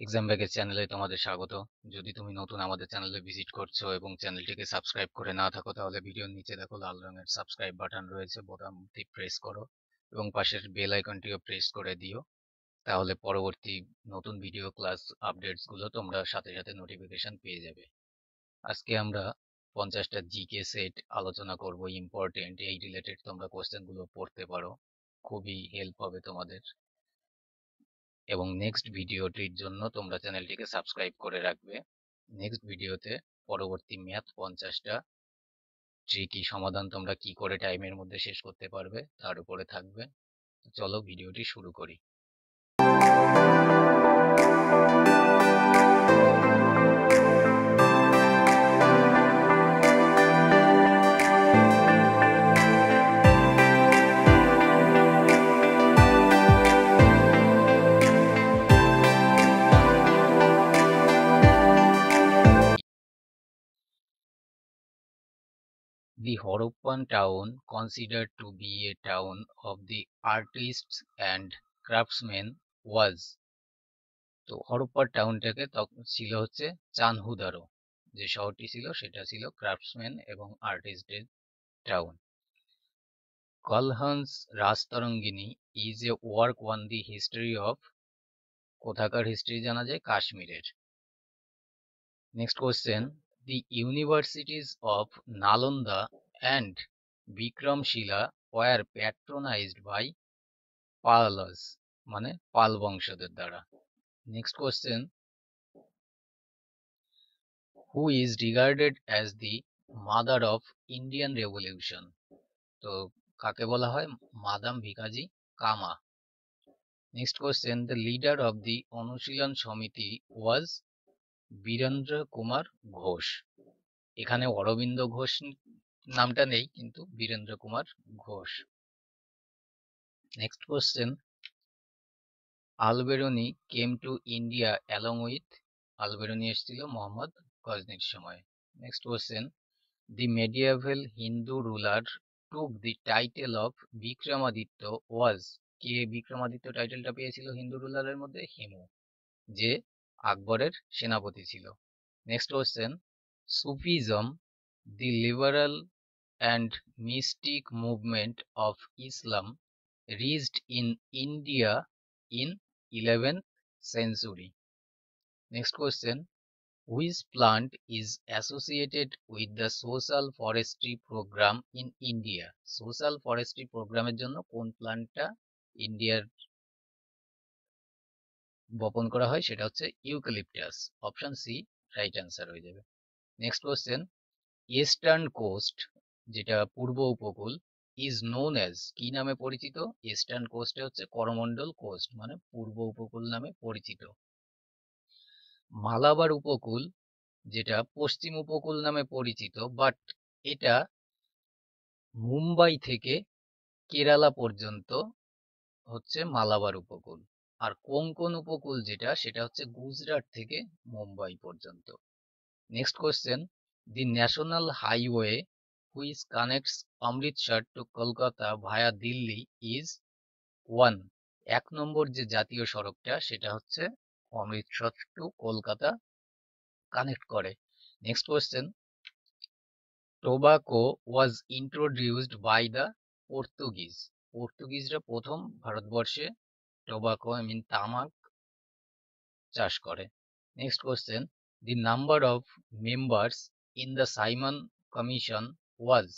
Exam ব্যাগের চ্যানেলে তোমাদের স্বাগত। যদি তুমি নতুন আমাদের চ্যানেলে ভিজিট করছ এবং চ্যানেলটিকে সাবস্ক্রাইব করে না থাকো, তাহলে ভিডিওর নিচে দেখো লাল রঙের সাবস্ক্রাইব বাটন রয়েছে বোতামটি প্রেস করো এবং পাশের বেল আইকনটিও প্রেস করে দিও। তাহলে পরবর্তী নতুন ভিডিও ক্লাস আপডেটসগুলো তোমরা সাথে সাথে নোটিফিকেশন পেয়ে যাবে। আজকে আমরা পঞ্চাশটা জিকে সেট আলোচনা করব ইম্পর্টেন্ট এই রিলেটেড তোমরা কোশ্চেনগুলো পড়তে পারো। খুবই হেল্প হবে তোমাদের। এবং নেক্সট ভিডিওটির জন্য তোমরা চ্যানেলটিকে সাবস্ক্রাইব করে রাখবে। নেক্সট ভিডিওতে পরবর্তী ম্যাথ পঞ্চাশটা ট্রিকি সমাধান তোমরা কি করে টাইমের মধ্যে শেষ করতে পারবে তার উপরে থাকবে। চলো ভিডিওটি শুরু করি। The Harappan town, considered to be a town of the artists and craftsmen, was. তো হরপ্পার টাউনটাকে তখন ছিল হচ্ছে চানহুদারো। যে শহরটি ছিল সেটা ছিল ক্রাফটসম্যান এবং আর্টিস্টদের town Kalhan's Rajatarangini is a work on the history of কোথাকার হিস্ট্রি জানা যায়? কাশ্মীরের। Next question The universities of Nalanda and Vikramshila were patronized by Palas মানে পাল বংশদের দ্বারা। Next question who is regarded as the mother of Indian revolution তো কাকে বলা হয়? Madam Bhikaji Cama next question the leader of the Anushilan Samiti was Virender Kumar Ghosh. এখানে অরবিন্দ ঘোষ নামটা নেই, কিন্তু Birendra Kumar Ghosh. Next question Alberuni came to India along with Alberuni এসেছিল মোহাম্মদ গজনির সময়। Next question the medieval Hindu ruler took the title of Vikramaditya was কে বিক্রমাদিত্য টাইটেলটা পেয়েছিল হিন্দু রুলারের মধ্যে? হিমু। যে আকবরের সেনাপতি ছিল। নেক্সট হচ্ছেন Sufism the liberal and mystic movement of Islam rised in India in eleven century next question which plant is associated with the social forestry programme in India social forestry প্রোগ্রামের জন্য কোন প্লান্টটা ইন্ডিয়ার বপন করা হয় সেটা হচ্ছে eucalyptus. Option C right answer হয়ে যাবে। নেক্সট কোয়েশ্চেন ইস্টার্ন কোস্ট যেটা পূর্ব উপকূল ইজ নোন অ্যাজ কি নামে পরিচিত? ইস্টার্ন কোস্টে হচ্ছে করমন্ডল কোস্ট মানে পূর্ব উপকূল নামে পরিচিত। মালাবার উপকূল, যেটা পশ্চিম উপকূল নামে পরিচিত বাট এটা মুম্বাই থেকে কেরালা পর্যন্ত হচ্ছে মালাবার উপকূল। আর কোঙ্কন উপকূল যেটা, সেটা হচ্ছে গুজরাট থেকে মুম্বাই পর্যন্ত। Next question the national highway which connects Amritsar to Kolkata via Delhi is one এক নম্বর যে জাতীয় সড়কটা, সেটা হচ্ছে অমৃতসর টু কলকাতা কানেক্ট করে। Next question tobacco was introduced by the Portuguese পর্তুগিজরা প্রথম ভারতবর্ষে টোবাকো আই মিন তামাক চাষ করে। Next question the number of members in the Simon commission was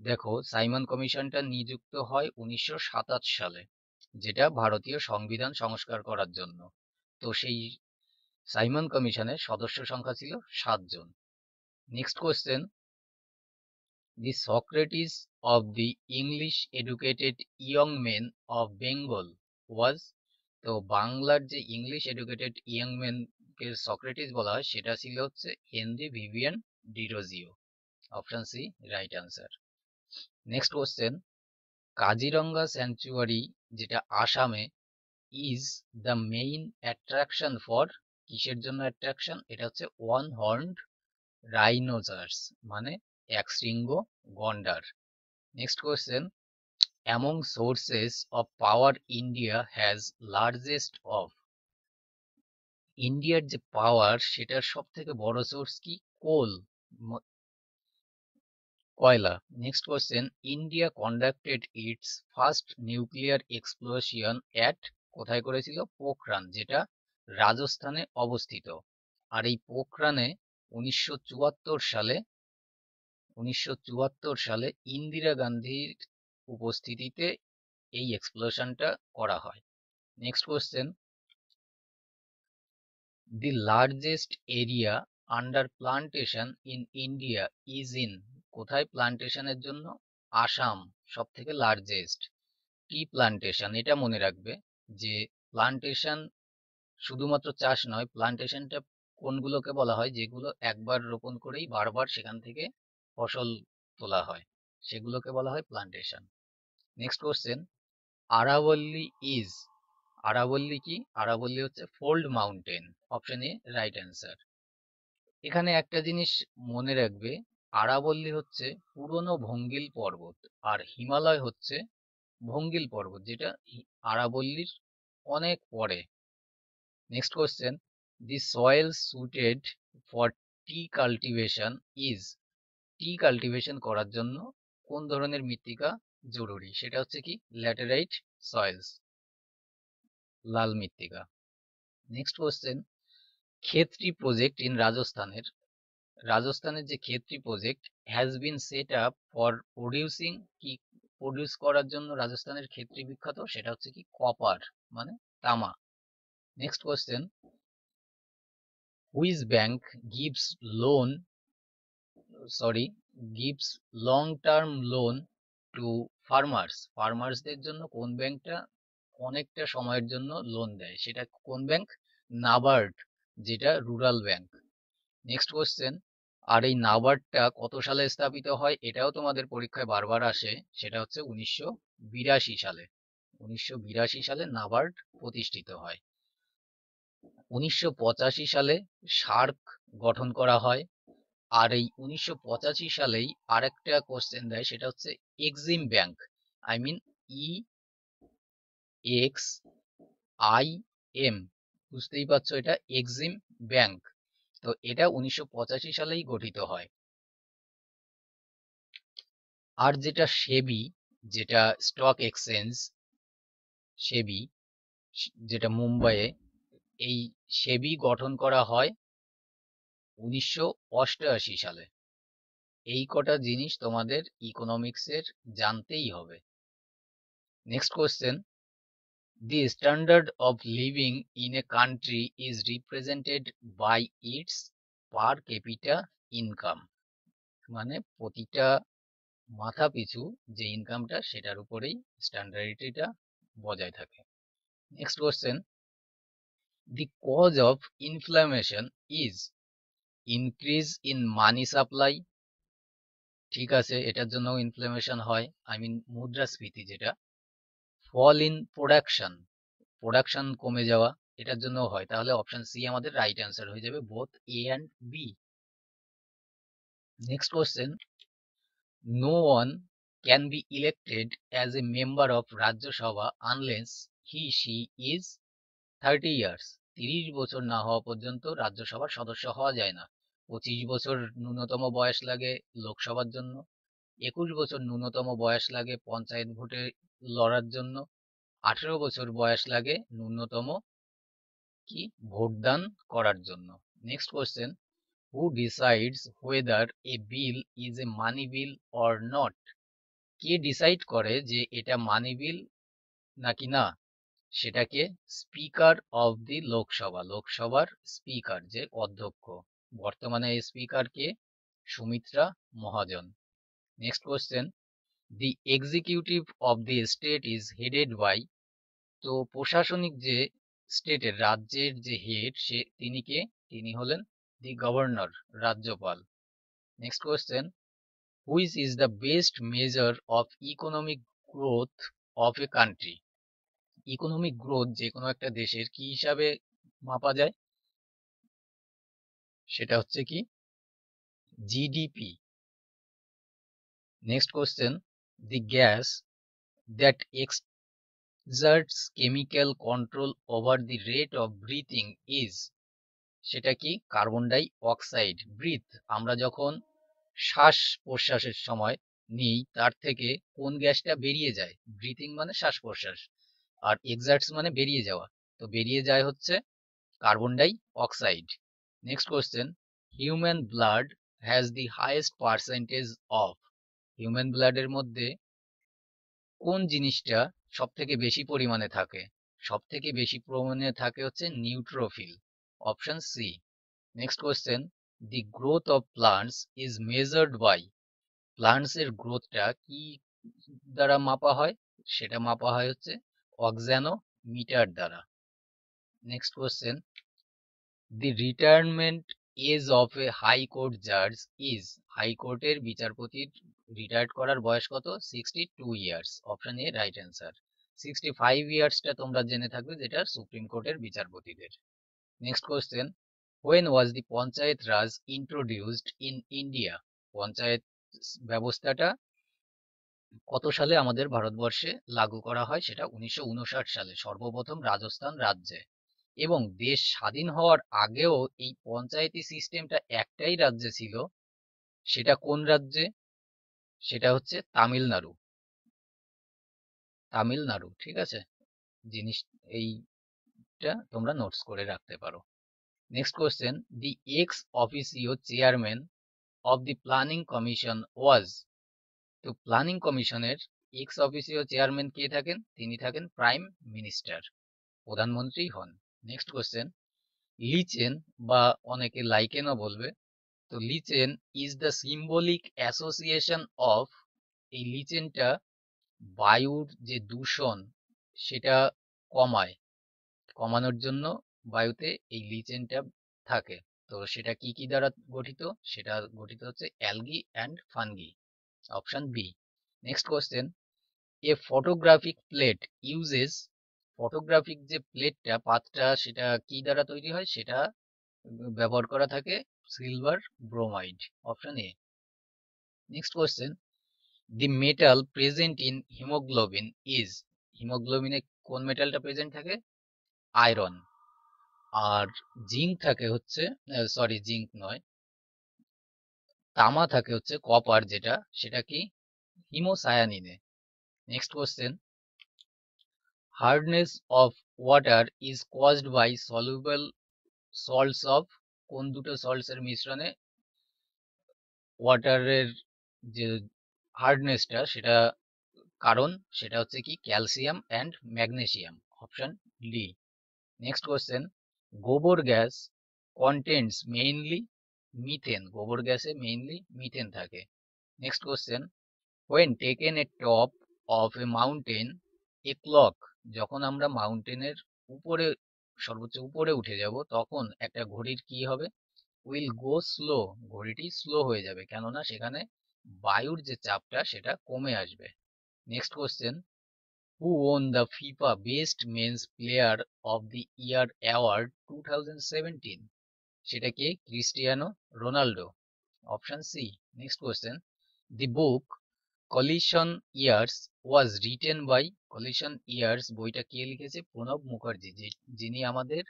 দেখো সাইমন কমিশনটা নিযুক্ত হয় উনিশশো সালে, যেটা ভারতীয় সংবিধান সংস্কার করার জন্য। তো সেই সাইমন কমিশনের সদস্য সংখ্যা ছিল সাতজন next question the Socrates of the English educated young men of Bengal was তো বাংলার যে ইংলিশ এডুকেটেড ইয়ং মেনকে সক্রেটিস বলা হয়, সেটা ছিল হচ্ছে Henry Vivian Derozio option C right answer next question Kaziranga sanctuary যেটা আসামে is the main attraction for কিসের জন্য অ্যাট্রাকশন এটা হচ্ছে ওয়ান হর্নড রাইনোজার্স মানে এক শৃঙ্গ গন্ডার। Next question among sources of power India has largest of ইন্ডিয়ার যে পাওয়ার সেটার সব থেকে বড় সোর্স কি? কোল কয়লা। Next question India conducted its first nuclear explosion at কোথায় করেছিল? পোখরান, যেটা রাজস্থানে অবস্থিত। আর এই পোখরানে উনিশশো চুয়াত্তর সালে, উনিশশো চুয়াত্তর সালে ইন্দিরা গান্ধীর উপস্থিতিতে এই এক্সপ্লোশনটা করা হয়। Next question the largest area under plantation in India is in কোথায় প্লান্টেশনের জন্য? আসাম সব থেকে লার্জেস্ট টি প্লান্টেশন এটা মনে রাখবে যে প্লান্টেশন শুধুমাত্র চাষ নয় প্লান্টেশনটা কোনগুলোকে বলা হয়? যেগুলো একবার রোপণ করেই বারবার সেখান থেকে ফসল তোলা হয়। সেগুলোকে বলা হয় প্লান্টেশন নেক্সট কোশ্চেন আরাবল্লী ইজ আরাবল্লী কি? আরাবল্লী হচ্ছে fold mountain option A right answer এখানে একটা জিনিস মনে রাখবে আরাবল্লী হচ্ছে পুরনো ভঙ্গিল পর্বত, আর হিমালয় হচ্ছে ভঙ্গিল পর্বত, যেটা আরাবল্লীর অনেক পরে। Next question the soil suited for tea cultivation is tea cultivation করার জন্য কোন ধরনের মৃত্তিকা জরুরি। সেটা হচ্ছে কি? Laterite soils. লাল মৃত্তিকা। Next question Khetri project in রাজস্থানের। রাজস্থানের যে Khetri project has been set up for producing কি প্রডিউস করার জন্য রাজস্থানের ক্ষেত্রী বিখ্যাত? সেটা হচ্ছে কি? কপার মানে তামা। Next question which bank gives loan sorry gives long term loan to farmers ফার্মার্সদের জন্য কোন ব্যাংকটা অনেকটা সময়ের জন্য লোন দেয়? সেটা কোন ব্যাংক নাবার্ড যেটা রুরাল ব্যাংক নেক্সট কোয়েশ্চেন আর এই নাবার্ডটা কত সালে স্থাপিত হয়? এটাও তোমাদের পরীক্ষায় বারবার আসে। সেটা হচ্ছে উনিশশো বিরাশি সালে। উনিশশো বিরাশি সালে নাবার্ড প্রতিষ্ঠিত হয়। উনিশশো পঁচাশি সালে সার্ক গঠন করা হয়। আর এই উনিশশো সালেই আরেকটা কোশ্চেন দেয়, সেটা হচ্ছে Exim bank I mean E X I M বুঝতেই পারছ এটা? এক্সিম ব্যাংক তো এটা উনিশশো পঁচাশি সালেই গঠিত হয়। আর যেটা সেবি, যেটা স্টক এক্সচেঞ্জ সেবি যেটা মুম্বাইয়ে, এই সেবি গঠন করা হয় উনিশশো অষ্টআশি সালে। এই কটা জিনিস তোমাদের ইকোনমিক্সের জানতেই হবে। Next question The standard of living in a country is represented by its per capita income মানে প্রতিটা মাথা পিছু যে ইনকামটা সেটার উপরেই স্ট্যান্ডার্ডিটিটা বজায় থাকে। Next question the cause of inflation is increase in money supply ঠিক আছে, এটার জন্য ইনফ্লামেশন হয় আই মিন মুদ্রাস্ফীতি যেটা ফল ইন প্রোডাকশন প্রোডাকশন কমে যাওয়া, এটার জন্য হয়, তাহলে অপশন সি আমাদের রাইট অ্যান্সার হয়ে যাবে both A and B next question no one can be elected as a member of Rajya Sabha unless he she is thirty years তিরিশ বছর না হওয়া পর্যন্ত রাজ্যসভার সদস্য হওয়া যায় না। পঁচিশ বছর ন্যূনতম বয়স লাগে লোকসভার জন্য, একুশ বছর ন্যূনতম বয়স লাগে পঞ্চায়েত ভোটে লড়ার জন্য, আঠেরো বছর বয়স লাগে ন্যূনতম কি ভোটদান করার জন্য। Next question who decides whether a bill is a money bill or not K decide করে যে এটা মানি বিল নাকি না? সেটাকে স্পিকার অফ দি লোকসভা, লোকসভার স্পিকার যে অধ্যক্ষ। বর্তমানে speaker K Sumitra Mahajan. Next question the executive of the state is headed by তো প্রশাসনিক যে স্টেটের রাজ্যের যে হেড সে তিনি কে? তিনি হলেন দি গভর্নর রাজ্যপাল। Next question which is the best measure of economic growth of a country economic growth যে কোনো একটা দেশের কি হিসাবে মাপা যায়? সেটা হচ্ছে কি? GDP next question the gas that exerts chemical control over the rate of breathing is সেটা কি? কার্বন ডাই অক্সাইড ব্রিথ আমরা যখন শ্বাস প্রশ্বাসের সময় নিই, তার থেকে কোন গ্যাসটা বেরিয়ে যায়? ব্রিথিং মানে শ্বাস প্রশ্বাস। আর এক্সার্টস মানে বেরিয়ে যাওয়া। তো বেরিয়ে যায় হচ্ছে carbon dioxide next question human blood has the highest percentage of human ব্লাডের মধ্যে কোন জিনিসটা সব বেশি পরিমাণে থাকে? সব বেশি পরিমাণে থাকে হচ্ছে neutrophil option C next question the growth of plants is measured by plants এর গ্রোথটা কি দ্বারা মাপা হয়? সেটা মাপা হয় হচ্ছে অক্সানো মিটার দ্বারা। Next question retirement age of a high court জাজ ইজ হাইকোর্টের বিচারপতির রিটায়ার্ড করার বয়স কত? Sixty two years option A right answer sixty five ইয়ার্সটা তোমরা জেনে থাকবে যেটা সুপ্রিম কোর্টের বিচারপতিদের। Next question when was the panchayat raj introduced in India panchayat ব্যবস্থাটা কত সালে আমাদের ভারতবর্ষে লাগু করা হয়? সেটা উনিশশো উনষাট সালে। সর্বপ্রথম রাজস্থান রাজ্যে। এবং দেশ স্বাধীন হওয়ার আগেও এই পঞ্চায়েতি সিস্টেমটা একটাই রাজ্যে ছিল। সেটা কোন রাজ্যে? সেটা হচ্ছে তামিলনাড়ু। তামিলনাড়ু, ঠিক আছে? জিনিস, এইটা তোমরা নোটস করে রাখতে পারো। Next question the ex officio chairman of the planning commission was তো প্ল্যানিং কমিশনের এক্স অফিসিও চেয়ারম্যান কে থাকেন? তিনি থাকেন প্রাইম মিনিস্টার প্রধানমন্ত্রী হন। নেক্সট কোয়েশ্চেন লিচেন বা অনেকে লাইকেনও বলবে। তো lichen is the symbolic association of এই লিচেনটা বায়ুর যে দূষণ, সেটা কমায়, কমানোর জন্য বায়ুতে এই লিচেনটা থাকে। তো সেটা কি কি দ্বারা গঠিত? সেটা গঠিত হচ্ছে algae and fungi option B next question a photographic plate uses photographic যে প্লেটটা পাতটা সেটা কি দ্বারা তৈরি হয়? সেটা ব্যবহার করা থাকে silver bromide option A next question the metal present in haemoglobin is হিমোগ্লোবিনে কোন মেটালটা প্রেজেন্ট থাকে? আয়রন আর জিঙ্ক থাকে হচ্ছে সরি জিঙ্ক নয়। তামা থাকে হচ্ছে কপার যেটা, সেটা কি? হিমোসায়ানিনে next question hardness of water is caused by soluble salts of কোন দুটো সল্টসের মিশ্রণে ওয়াটারের যে হার্ডনেসটা সেটা কারণ সেটা হচ্ছে কি calcium and magnesium option D next question gobar gas contents mainly methane gobar গ্যাসে মেইনলি মিথেন থাকে। Next question when taken a top of a mountain a clock যখন আমরা মাউন্টেনের উপরে, সর্বোচ্চ উপরে উঠে যাব, তখন একটা ঘড়ির কি হবে? Will go slow. ঘড়িটি স্লো হয়ে যাবে। কেননা সেখানে বায়ুর যে চাপটা, সেটা কমে আসবে। Next question who won the FIFA best men's player of the year award two thousand seventeen সেটা কে? Cristiano Ronaldo. Option C next question the book coalition years was written by coalition years বইটা কে লিখেছে? প্রণব মুখার্জি যিনি আমাদের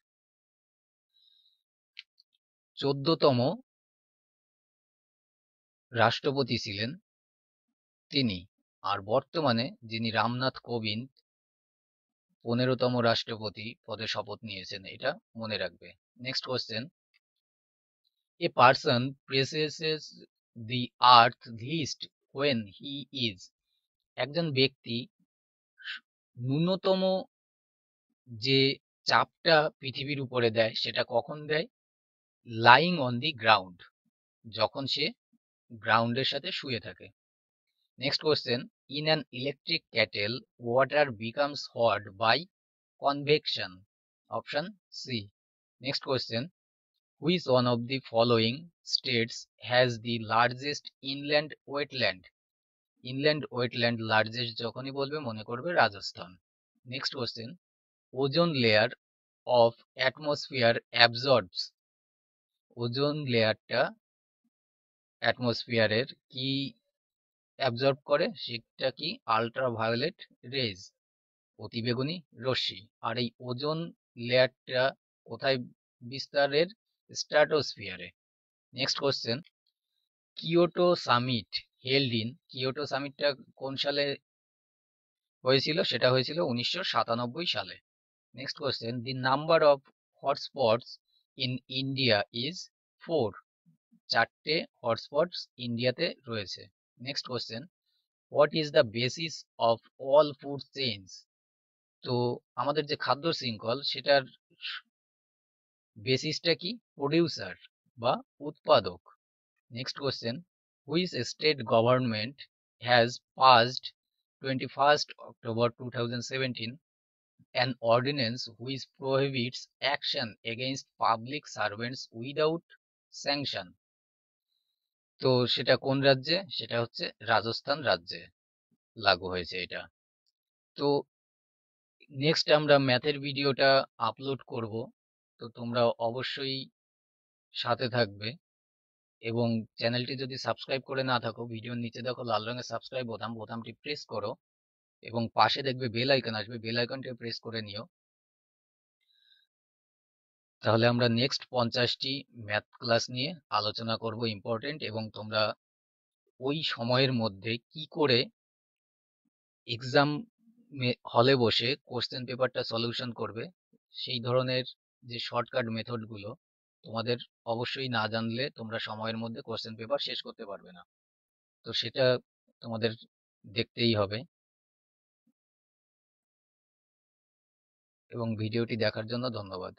চোদ্দতম রাষ্ট্রপতি ছিলেন তিনি। আর বর্তমানে যিনি রামনাথ কোবিন্দ পনেরোতম রাষ্ট্রপতি পদে শপথ নিয়েছেন, এটা মনে রাখবে। Next question a person presses the earth least when he is একজন ব্যক্তি ন্যূনতম যে চাপটা পৃথিবীর উপরে দেয়, সেটা কখন দেয়? লাইং অন দি গ্রাউন্ড যখন সে গ্রাউন্ডের সাথে শুয়ে থাকে। Next question in an electric kettle water becomes hot by convection option C next question which one of the following states has the largest inland wetland inland wetland largest যখনই বলবে মনে করবে Rajasthan. Next question ozone layer of atmosphere absorbs ozone লেয়ারটা অ্যাটমসফিয়ারের কি absorb করে? সেটা কি আল্ট্রাভায়োলেট রেজ অতিবেগুনি রশ্মি। আর এই ওজন লেয়ারটা কোথায় বিস্তারের? স্ট্র্যাটোস্ফিয়ারে next question Kyoto summit held in Kyoto সামিটটা কোন সালে হয়েছিল? সেটা হয়েছিল উনিশশো সাতানব্বই সালে। Next question the number of hotspots in India is four চারটে হটস্পটস ইন্ডিয়াতে রয়েছে। Next question what is the basis of all food chains তো, আমাদের যে খাদ্য শৃঙ্খল, সেটার বেসিসটা কি? প্রডিউসার বা উৎপাদক। Next question which state government has passed twenty first October two thousand seventeen an ordinance which prohibits action against public servants without sanction? তো সেটা কোন রাজ্যে? সেটা হচ্ছে রাজস্থান রাজ্যে লাগু হয়েছে এটা। তো নেক্সট আমরা ম্যাথের ভিডিওটা আপলোড করব। তো তোমরা অবশ্যই সাথে থাকবে এবং চ্যানেলটি যদি সাবস্ক্রাইব করে না থাকো, ভিডিওর নিচে দেখো লাল রঙের সাবস্ক্রাইব বোতাম, বোতামটি প্রেস করো এবং পাশে দেখবে বেল আইকন আসবে, বেল আইকনটি প্রেস করে নিও। তাহলে আমরা নেক্সট পঞ্চাশটি ম্যাথ ক্লাস নিয়ে আলোচনা করব ইম্পর্টেন্ট এবং তোমরা ওই সময়ের মধ্যে কি করে এক্সাম হলে বসে কোশ্চেন পেপারটা সলিউশন করবে, সেই ধরনের যে শর্টকাট মেথডগুলো তোমাদের অবশ্যই না জানলে তোমরা সময়ের মধ্যে কোশ্চেন পেপার শেষ করতে পারবে না। তো সেটা তোমাদের দেখতেই হবে। এবং ভিডিওটি দেখার জন্য ধন্যবাদ।